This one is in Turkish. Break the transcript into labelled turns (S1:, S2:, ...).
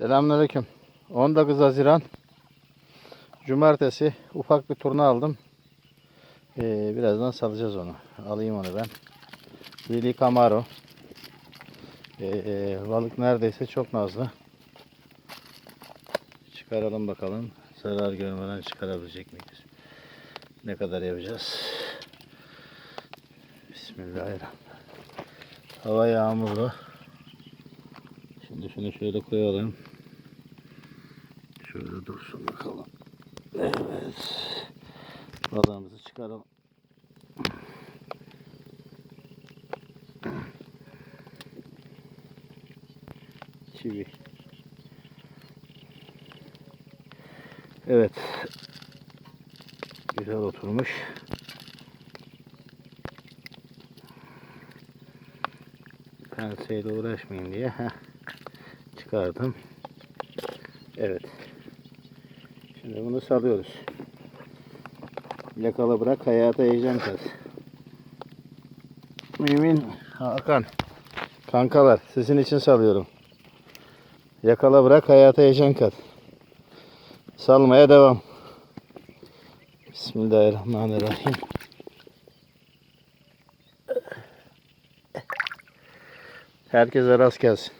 S1: Selamünaleyküm. 19 Haziran Cumartesi ufak bir turna aldım. Ee, birazdan salacağız onu. Alayım onu ben. Lili Camaro. Ee, balık neredeyse çok nazlı. Çıkaralım bakalım. Zarar görmeden çıkarabilecek miyiz? Ne kadar yapacağız? Bismillahirrahmanirrahim. Hava yağmurlu. Şimdi şunu şöyle koyalım. Şöyle dursun bakalım. Evet. Balığımızı çıkaralım. Çivi. Evet. Güzel oturmuş. Penseyle uğraşmayayım diye heh, çıkardım. Evet. Şimdi bunu salıyoruz. Yakala bırak hayata heyecan kat. Mümin Hakan. Kankalar sizin için salıyorum. Yakala bırak hayata heyecan kat. Salmaya devam. Bismillahirrahmanirrahim. Herkese rast gelsin.